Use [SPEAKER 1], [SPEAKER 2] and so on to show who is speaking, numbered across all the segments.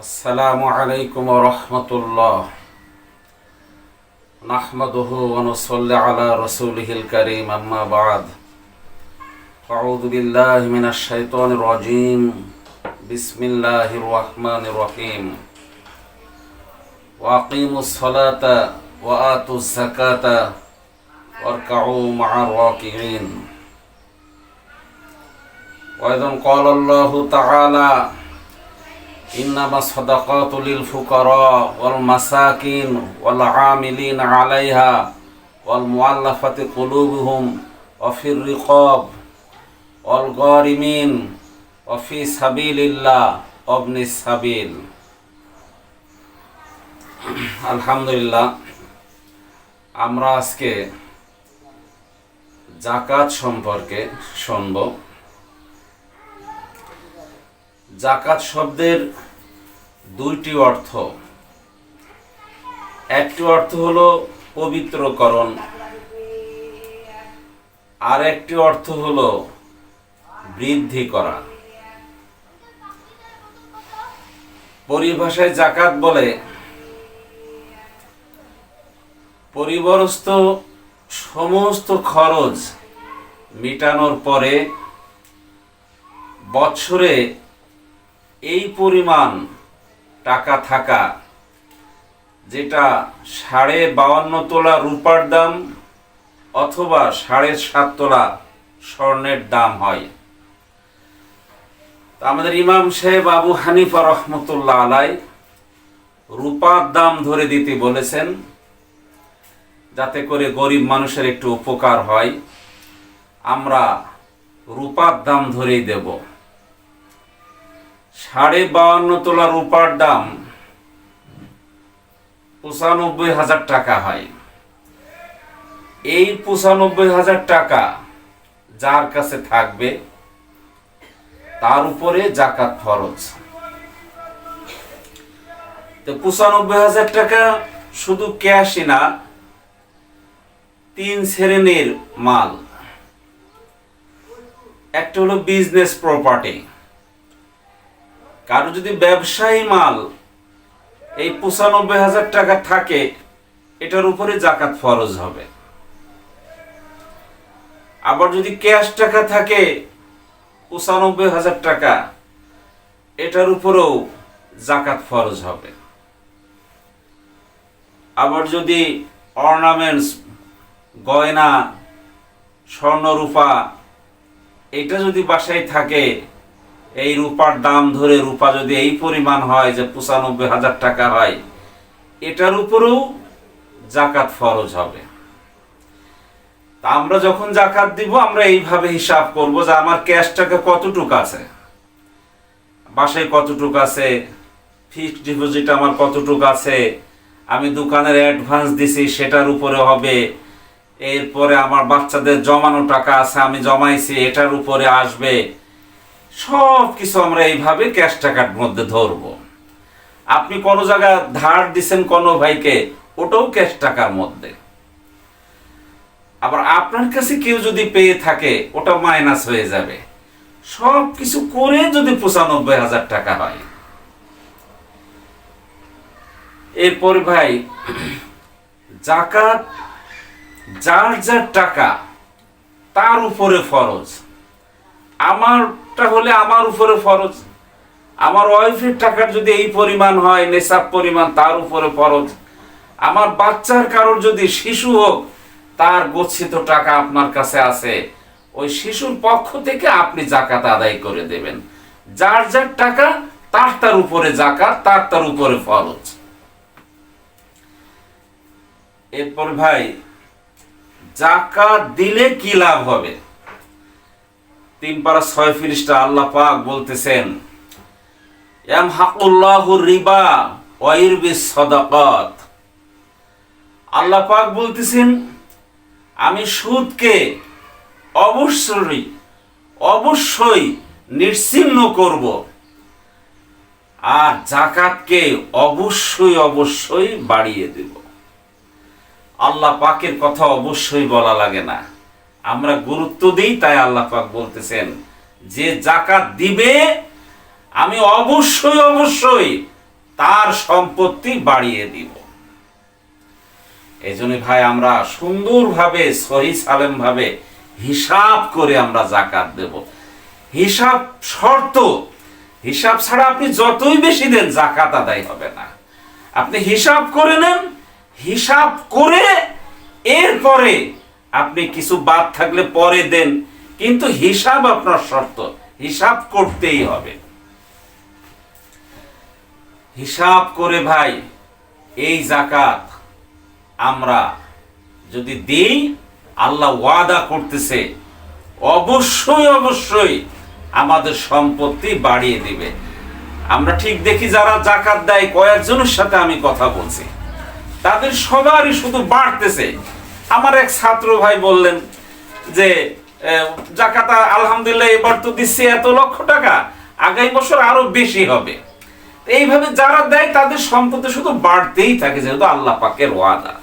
[SPEAKER 1] السلام عليكم ورحمة الله نحمده ونصلي على رسوله الكريم أما بعد أعوذ بالله من الشيطان الرجيم بسم الله الرحمن الرحيم وأقيموا الصلاة وآتوا الزكاة واركعوا مع الراكعين وأيضا قال الله تعالى إنما الصدقات للفقراء والمساكين والعاملين عليها والمؤلفة قلوبهم وفي الرقاب والغارمين وفي سبيل الله وابن السبيل আলহামদুলিল্লাহ আমরা আজকে জাকাত সম্পর্কে শুনব জাকাত শব্দের দুইটি অর্থ। একটি অর্থ হলো পবিত্রকরণ। আর একটি অর্থ হলো বৃদ্ধি করা। পরিভাষায় জাকাত বলে পরিবরস্ত সমস্ত খরচ মেটানোর পরে বছরে এই পরিমাণ টাকা থাকা, যেটা সাড়ে বাউান্ন তোলা রূপার দাম অথবা সাড়ে সাত তোলা স্বর্ণের দাম হয়। তা আমাদের ইমাম সাহেব আবু হানিফা রহমতুল্লাহ আলাই রূপার দাম ধরে দিতে বলেছেন, যাতে করে গরিব মানুষের একটু উপকার হয়। আমরা রূপার দাম ধরেই দেব। সাড়ে বাউন্ন তোলা রূপার দাম পঁচানব্বই হাজার টাকা হয়। এই পঁচানব্বই হাজার টাকা যার কাছে থাকবে, তার উপরে জাকাত ফরজ। তো পঁচানব্বই হাজার টাকা শুধু ক্যাশই না, তিন শ্রেণির মাল। একটা হলো বিজনেস প্রপার্টি। কারও যদি ব্যবসায়ী মাল এই পঁচানব্বই হাজার টাকা থাকে, এটার উপরে জাকাত ফরজ হবে। আবার যদি ক্যাশ টাকা থাকে, পঁচানব্বই হাজার টাকা, এটার উপরেও জাকাত ফরজ হবে। আবার যদি অর্নামেন্টস গয়না, স্বর্ণরূপা, এটা যদি বাসায় থাকে এই রূপার দাম ধরে রূপা যদি এই পরিমাণ হয় যে পঁচানব্বই হাজার টাকা হয়, এটার উপরেও জাকাত ফরজ হবে। তা আমরা যখন জাকাত দিব, আমরা এইভাবে হিসাব করব যে আমার ক্যাশ টাকা কতটুক আছে? বাসায় কতটুকু আছে? ফিক্সড ডিপোজিট আমার কতটুকু আছে? আমি দোকানের অ্যাডভান্স দিছি, সেটার উপরে হবে। এরপরে আমার বাচ্চাদের জমানো টাকা আছে, আমি জমাইছি, এটার উপরে আসবে। সব কিছু আমরা এইভাবে ক্যাশ টাকার মধ্যে ধরব। আপনি কোনো জায়গায় ধার দিছেন কোনো ভাইকে, ওটাও ক্যাশ টাকার মধ্যে। আবার আপনার কাছে কেউ যদি পেয়ে থাকে, ওটা মাইনাস হয়ে যাবে। সব কিছু করে যদি পঁচানব্বই হাজার টাকা হয়। এরপর ভাই জাকাত যার যার টাকা, তার উপরে ফরজ। আমারটা হলে আমার উপরে ফরজ। আমার ওয়াইফের টাকার যদি এই পরিমাণ হয় নেশাব পরিমাণ, তার উপরে ফরজ। আমার বাচ্চার কারোর যদি শিশু হোক, তার গচ্ছিত টাকা আপনার কাছে আছে। ওই শিশুর পক্ষ থেকে আপনি জাকাত আদায় করে দেবেন। যার যার টাকা, তার তার উপরে জাকাত তার তার উপরে ফরজ। এরপর ভাই জাকাত দিলে কি লাভ হবে? তিন পারা ছয় ফিরিস্টা আল্লাহ পাক বলতেছেন, এম হাকুল্লাহুর রিবা ওয়াইরবিস সদাকাত। আল্লাহ পাক বলতেছেন, আমি সুদকে অবশ্যই অবশ্যই নিশ্চিহ্ন করব। আর জাকাতকে অবশ্যই অবশ্যই বাড়িয়ে দেব। আল্লাহ পাকের কথা অবশ্যই বলা লাগে না। আমরা গুরুত্ব দিই, তাই আল্লাহ পাক বলতেছেন, যে জাকাত দিবে, আমি অবশ্যই অবশ্যই তার সম্পত্তি বাড়িয়ে দিব। এই জন্য ভাই, আমরা সুন্দরভাবে, সহি ভাবে হিসাব করে আমরা জাকাত দেব। হিসাব শর্ত, হিসাব ছাড়া আপনি যতই বেশি দেন জাকাত আদায় হবে না। আপনি হিসাব করে নেন, হিসাব করে এরপরে আপনি কিছু বাদ থাকলে পরে দেন। কিন্তু হিসাব আপনার শর্ত। হিসাব করতেই হবে। হিসাব করে ভাই, এই জাকাত আমরা যদি দিই, আল্লাহ ওয়াদা করতেছে, অবশ্যই অবশ্যই আমাদের সম্পত্তি বাড়িয়ে দিবে। আমরা ঠিক দেখি যারা জাকাত দেয়, কয়েকজনের সাথে আমি কথা বলছি। তাদের সবারই শুধু বাড়তেছে। আমার এক ছাত্র ভাই বললেন যে জাকাতা আলহামদুলিল্লাহ, এবার তো দিচ্ছি এত লক্ষ টাকা, আগামী বছর আরও বেশি হবে। এইভাবে যারা দেয়, তাদের সম্পত্তি শুধু বাড়তেই থাকে, যেহেতু আল্লাহ পাকের ওয়াদা।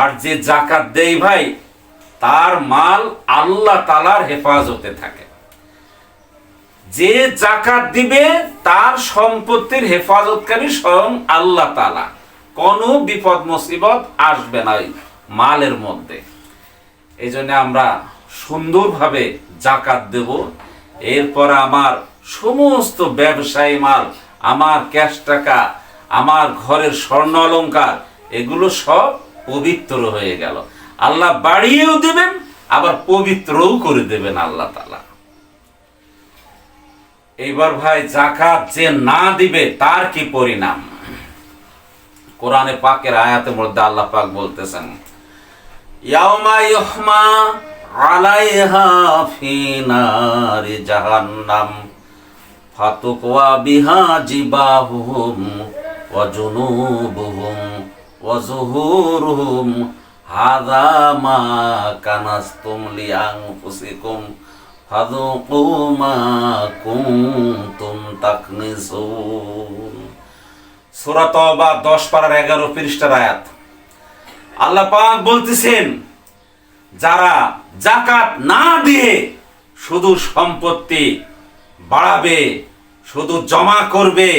[SPEAKER 1] আর যে জাকাত দেয় ভাই, তার মাল আল্লাহ তালার হেফাজতে থাকে। যে জাকাত দিবে, তার সম্পত্তির হেফাজতকারী স্বয়ং আল্লাহ তালা কোনো বিপদ মুসিবত আসবে না মালের মধ্যে। এই জন্য আমরা সুন্দরভাবে জাকাত দেব। এরপর আমার সমস্ত ব্যবসায়ী মাল, আমার ক্যাশ টাকা, আমার ঘরের স্বর্ণ অলঙ্কার, এগুলো সব পবিত্র হয়ে গেল। আল্লাহ বাড়িয়েও দেবেন, আবার পবিত্রও করে দেবেন আল্লাহ তালা এইবার ভাই, জাকাত যে না দিবে তার কি পরিণাম? কোরআনে পাকের আয়াতের মধ্যে আল্লাহ পাক বলতেছেন, ইয়াউমা আলাইহা ফি জাহান্নাম, ফাতুকওয়া বিহা জিবাহুম ওয়া জুনুবুহুম ওয়া যুহুরুহুম হাযা মা কানাসতুম লিআনফুসিকুম, ফাযুকু মা কুনতুম তাকনিসুন। সূরা তওবা 10 পারার 11 পৃষ্ঠার আয়াত। আল্লাহ পাক বলতেছেন, যারা জাকাত না দিয়ে শুধু সম্পত্তি বাড়াবে, শুধু জমা করবে,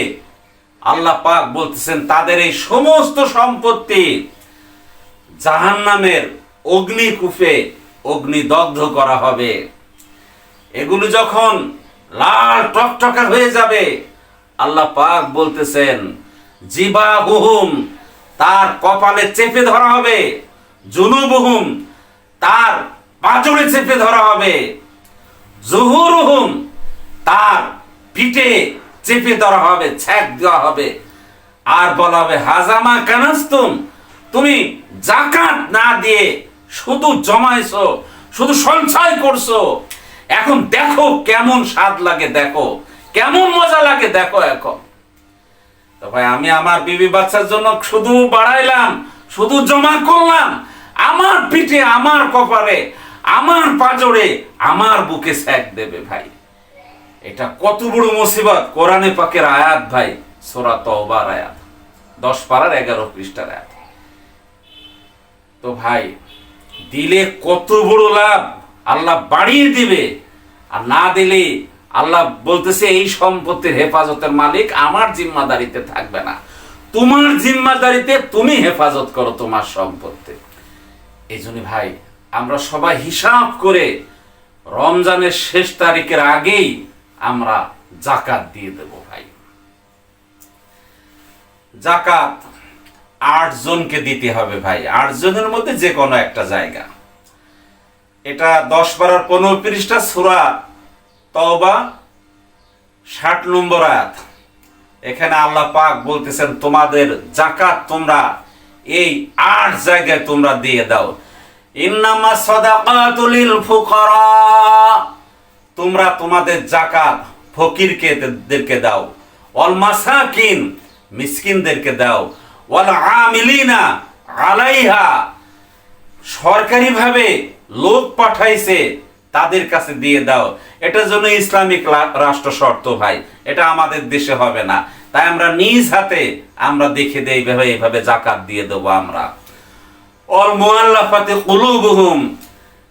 [SPEAKER 1] আল্লাহ পাক বলতেছেন, তাদের এই সমস্ত সম্পত্তি জাহান্নামের অগ্নিকূপে অগ্নিদগ্ধ করা হবে। এগুলো যখন লাল টকটকা হয়ে যাবে, আল্লাহ পাক বলতেছেন জিবাহুহুম, তার কপালে চেপে ধরা হবে। জুনুবহুম, তার পাজরে চেপে ধরা হবে। জুহুরুহুম, তার পিঠে চেপে ধরা হবে ছ্যাক দেওয়া হবে। আর বলা হবে, হাজামা কানাস্তুম, তুমি জাকাত না দিয়ে শুধু জমাইছো শুধু সঞ্চয় করছ। এখন দেখো কেমন স্বাদ লাগে, দেখো। কেমন মজা লাগে, দেখো এখন। তো ভাই, আমি আমার বিবি বাচ্চার জন্য শুধু বাড়াইলাম, শুধু জমা করলাম। আমার পিঠে, আমার কপালে, আমার পাজরে, আমার বুকে স্যাক দেবে ভাই। এটা কত বড় মুসিবত। কোরআনে পাকের আয়াত ভাই, সোরা তওবার আয়াত। দশ পারার এগারো পৃষ্ঠার আয়াত। তো ভাই, দিলে কত বড় লাভ। আল্লাহ বাড়িয়ে দিবে। আর না দিলে আল্লাহ বলতেছে, এই সম্পত্তির হেফাজতের মালিক আমার জিম্মাদারিতে থাকবে না। তোমার জিম্মাদারিতে তুমি হেফাজত করো তোমার সম্পত্তি। এই জন্য ভাই, আমরা সবাই হিসাব করে রমজানের শেষ তারিখের আগেই আমরা জাকাত দিয়ে দেব ভাই। জাকাত আট জনকে দিতে হবে ভাই। আট জনের মধ্যে যে কোনো একটা জায়গা। এটা দশ বারার পনেরো পৃষ্ঠা সুরা তওবা, ষাট নম্বর আয়াত। এখানে আল্লাহ পাক বলতেছেন, তোমাদের জাকাত তোমরা এই আট জায়গায় তোমরা দিয়ে দাও। ইন্নামা সাদাকাতুল লিল ফুকারা। তোমরা তোমাদের জাকাত ফকিরকে দেরকে দাও অল মাসাকিন মিসকিনদেরকে দাও, ওয়াল আমিলিনা আলাইহা। সরকারিভাবে লোক পাঠাইছে, তাদের কাছে দিয়ে দাও। এটার জন্য ইসলামিক রাষ্ট্র শর্ত, ভাই। এটা আমাদের দেশে হবে না। তাই আমরা নিজ হাতে আমরা দেখে দেই এইভাবে এইভাবে জাকাত দিয়ে দেবো আমরা। অল মুআল্লাফাতে কুলুবুহুম।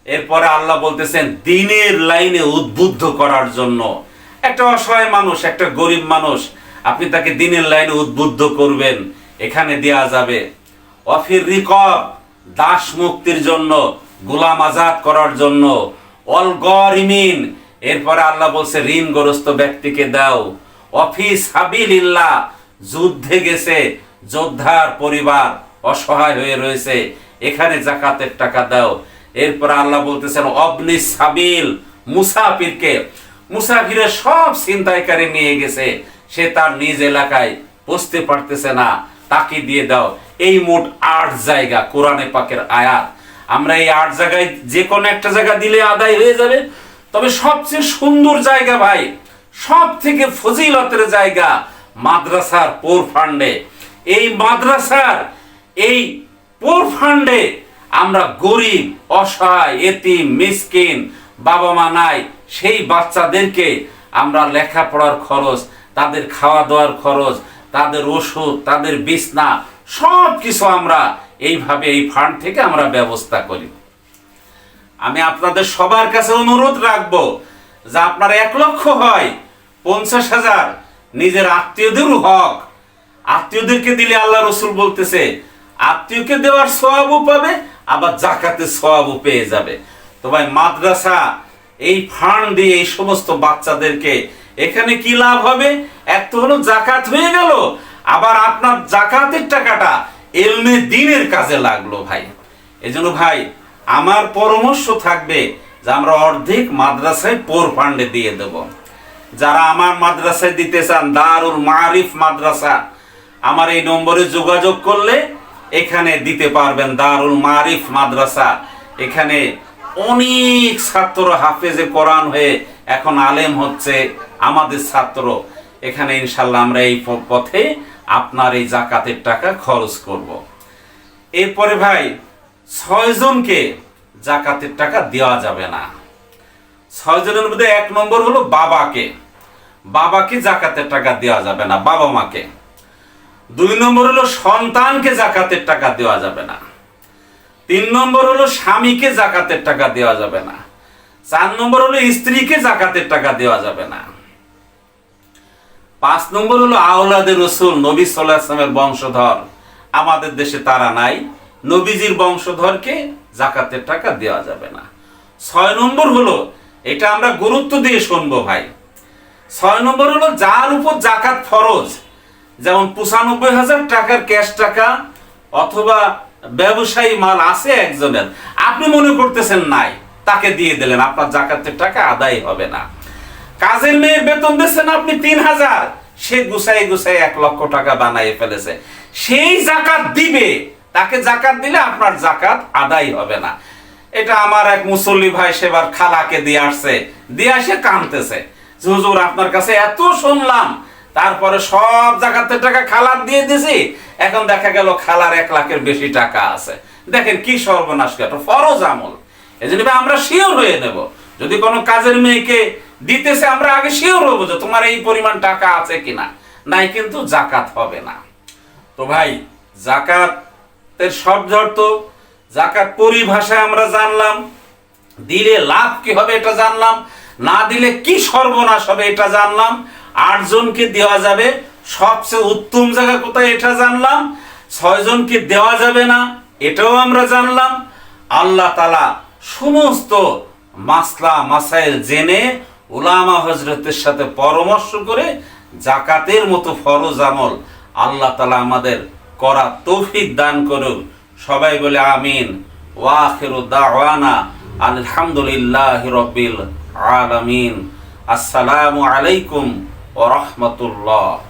[SPEAKER 1] এরপরে আল্লাহ বলতেছেন, দিনের লাইনে উদ্বুদ্ধ করার জন্য। একটা অসহায় মানুষ, একটা গরিব মানুষ, আপনি তাকে দিনের লাইনে উদ্বুদ্ধ করবেন, এখানে দেয়া যাবে। অফির রিকব, দাস মুক্তির জন্য, গোলাম আজাদ করার জন্য। অল গরিমিন এরপরে আল্লাহ বলছে, ঋণগ্রস্ত ব্যক্তিকে দাও। অফিস হাবিলিল্লাহ, যুদ্ধে গেছে, যোদ্ধার পরিবার অসহায় হয়ে রয়েছে, এখানে জাকাতের টাকা দাও। এরপর আল্লাহ বলতেছেন, অবনি সাবিল মুসাফিরকে। মুসাফিরের সব ছিনতাইকারী নিয়ে গেছে, সে তার নিজ এলাকায় বসতে পারতেছে না, তাকে দিয়ে দাও। এই মোট আট জায়গা, কোরআনে পাকের আয়াত। আমরা এই আট জায়গায় যে কোনো একটা জায়গা দিলে আদায় হয়ে যাবে তবে সবচেয়ে সুন্দর জায়গা ভাই সব থেকে ফজিলতের জায়গা মাদ্রাসার পোর ফান্ডে এই মাদ্রাসার, এই পোর ফান্ডে আমরা গরিব, অসহায়, এতিম, মিসকিন বাবা মা নাই, সেই বাচ্চাদেরকে আমরা লেখাপড়ার খরচ, তাদের খাওয়া দাওয়ার খরচ, তাদের ওষুধ, তাদের বিছনা সব কিছু আমরা এইভাবে এই ফান্ড থেকে আমরা ব্যবস্থা করি। আমি আপনাদের সবার কাছে অনুরোধ রাখব যে আপনার এক লক্ষ হয় পঞ্চাশ হাজার নিজের আত্মীয়দেরও হক। আত্মীয়দেরকে দিলে আল্লাহ রসুল বলতেছে, আত্মীয়কে দেওয়ার সওয়াবও পাবে, আবার জাকাতে সওয়াবও পেয়ে যাবে। তো ভাই, মাদ্রাসা, এই ফান্ড দিয়ে এই সমস্ত বাচ্চাদেরকে এখানে কি লাভ হবে? এক তো হলো জাকাত হয়ে গেল, আবার আপনার জাকাতের টাকাটা এলমে দিনের কাজে লাগল ভাই। এজন্য ভাই আমার পরামর্শ থাকবে যে আমরা অর্ধেক মাদ্রাসায় পোর ফান্ডে দিয়ে দেব। যারা আমার মাদ্রাসায় দিতে চান, দারুল মারিফ মাদ্রাসা, আমার এই নম্বরে যোগাযোগ করলে এখানে দিতে পারবেন দারুল মারিফ মাদ্রাসা। এখানে অনেক ছাত্র হাফেজে কোরআন হয়ে এখন আলেম হচ্ছে আমাদের ছাত্র। এখানে ইনশাল্লাহ আমরা এই পথে আপনার এই জাকাতের টাকা খরচ করব। এরপরে ভাই ছয়জনকে জাকাতের টাকা দেওয়া যাবে না। ছয়জনের মধ্যে এক নম্বর হলো বাবাকে। বাবাকে জাকাতের টাকা দেওয়া যাবে না, বাবা মাকে। দুই নম্বর হলো সন্তানকে জাকাতের টাকা দেওয়া যাবে না। তিন নম্বর হলো স্বামীকে জাকাতের টাকা দেওয়া যাবে না। চার নম্বর হলো স্ত্রীকে জাকাতের টাকা দেওয়া যাবে না। পাঁচ নম্বর হলো আওলাদের রসুল, নবী সাল্লাহ আসলামের বংশধর। আমাদের দেশে তারা নাই। নবীজির বংশধরকে জাকাতের টাকা দেওয়া যাবে না। ছয় নম্বর হলো, এটা আমরা গুরুত্ব দিয়ে শুনব ভাই। ছয় নম্বর হলো, যার উপর জাকাত ফরজ, যেমন পঁচানব্বই হাজার টাকার ক্যাশ টাকা অথবা ব্যবসায়ী মাল আছে একজনের, আপনি মনে করতেছেন নাই, তাকে দিয়ে দিলেন, আপনার জাকাতের টাকা আদায় হবে না। কাজের মেয়ে বেতন দিচ্ছেন আপনি তিন হাজার, সে গুছাই গুছাই এক লক্ষ টাকা বানাই ফেলেছে। সেই জাকাত দিবে তাকে জাকাত দিলে আপনার জাকাত আদায় হবে না। এটা আমার এক মুসল্লি ভাই সেবার খালাকে দিয়ে আসছে। দিয়ে আসে কানতেছে। হুজুর, আপনার কাছে এত শুনলাম। তারপরে সব জাকাতের টাকা খালার দিয়ে দিছি। এখন দেখা গেল খালার এক লাখের বেশি টাকা আছে। দেখেন কি সর্বনাশ একটা ফরজ আমল। এই জন্য আমরা শিওর হয়ে নেব। যদি কোনো কাজের মেয়েকে দিতেছে, আমরা আগে শিওর হব যে তোমার এই পরিমাণ টাকা আছে কিনা। নাই কিন্তু জাকাত হবে না। তো ভাই জাকাতের শব্দ অর্থ জাকাত পরিভাষায় আমরা জানলাম, দিলে লাভ কি হবে এটা জানলাম, না দিলে কি সর্বনাশ হবে এটা জানলাম, আটজনকে দেওয়া যাবে, সবচেয়ে উত্তম জায়গা কোথায় এটা জানলাম, ছয়জনকে দেওয়া যাবে না, এটাও আমরা জানলাম, আল্লাহ তালা সমস্ত মাসলা, মাসাইল জেনে উলামা হজরতের সাথে পরামর্শ করে জাকাতের মতো ফরজ আমল আল্লাহ তালা আমাদের করা তৌফিক দান করুন। সবাই বলে আমিন। আলহামদুলিল্লাহ রবিল আলামিন। আসসালামু আলাইকুম ও রাহমাতুল্লাহ।